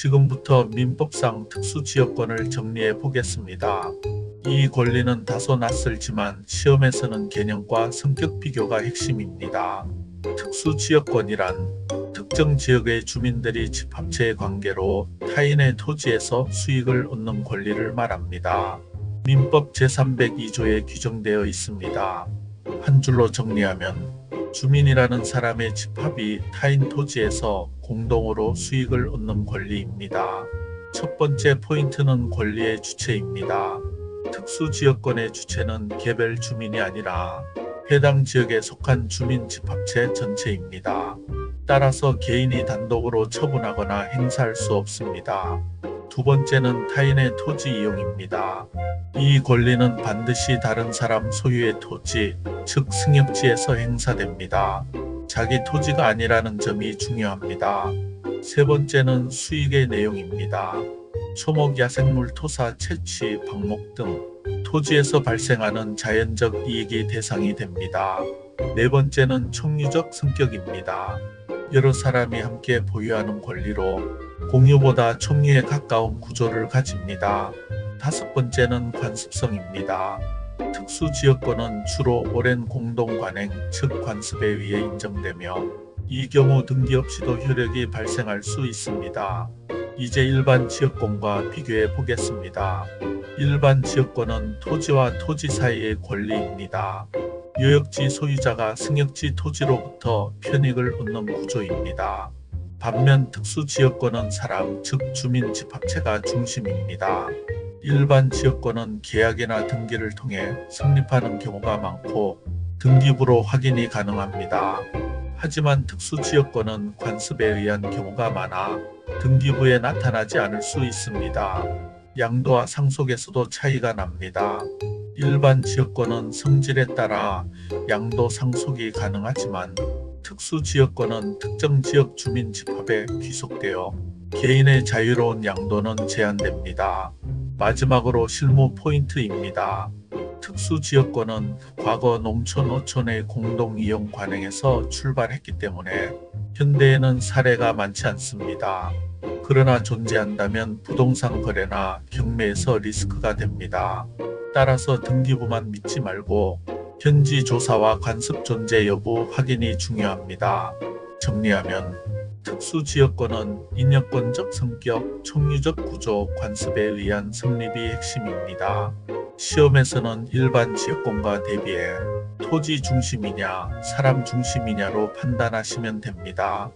지금부터 민법상 특수지역권을 정리해 보겠습니다. 이 권리는 다소 낯설지만 시험에서는 개념과 성격 비교가 핵심입니다. 특수지역권이란 특정 지역의 주민들이 집합체의 관계로 타인의 토지에서 수익을 얻는 권리를 말합니다. 민법 제302조에 규정되어 있습니다. 한 줄로 정리하면 주민이라는 사람의 집합이 타인 토지에서 공동으로 수익을 얻는 권리입니다. 첫 번째 포인트는 권리의 주체입니다. 특수지역권의 주체는 개별 주민이 아니라 해당 지역에 속한 주민 집합체 전체입니다. 따라서 개인이 단독으로 처분하거나 행사할 수 없습니다. 두 번째는 타인의 토지 이용입니다. 이 권리는 반드시 다른 사람 소유의 토지, 즉 승역지에서 행사됩니다. 자기 토지가 아니라는 점이 중요합니다. 세 번째는 수익의 내용입니다. 초목 야생물 토사 채취, 방목 등 토지에서 발생하는 자연적 이익이 대상이 됩니다. 네 번째는 총유적 성격입니다. 여러 사람이 함께 보유하는 권리로 공유보다 총유에 가까운 구조를 가집니다. 다섯 번째는 관습성입니다. 특수지역권은 주로 오랜 공동관행, 즉 관습에 의해 인정되며 이 경우 등기 없이도 효력이 발생할 수 있습니다. 이제 일반 지역권과 비교해 보겠습니다. 일반 지역권은 토지와 토지 사이의 권리입니다. 요역지 소유자가 승역지 토지로부터 편익을 얻는 구조입니다. 반면 특수지역권은 사람, 즉 주민 집합체가 중심입니다. 일반 지역권은 계약이나 등기를 통해 성립하는 경우가 많고 등기부로 확인이 가능합니다. 하지만 특수지역권은 관습에 의한 경우가 많아 등기부에 나타나지 않을 수 있습니다. 양도와 상속에서도 차이가 납니다. 일반 지역권은 성질에 따라 양도 상속이 가능하지만 특수 지역권은 특정 지역 주민 집합에 귀속되어 개인의 자유로운 양도는 제한됩니다. 마지막으로 실무 포인트입니다. 특수 지역권은 과거 농촌 어촌의 공동 이용 관행에서 출발했기 때문에 현대에는 사례가 많지 않습니다. 그러나 존재한다면 부동산 거래나 경매에서 리스크가 됩니다. 따라서 등기부만 믿지 말고 현지 조사와 관습 존재 여부 확인이 중요합니다. 정리하면 특수지역권은 인여권적 성격, 총유적 구조, 관습에 의한 성립이 핵심입니다. 시험에서는 일반 지역권과 대비해 토지 중심이냐, 사람 중심이냐로 판단하시면 됩니다.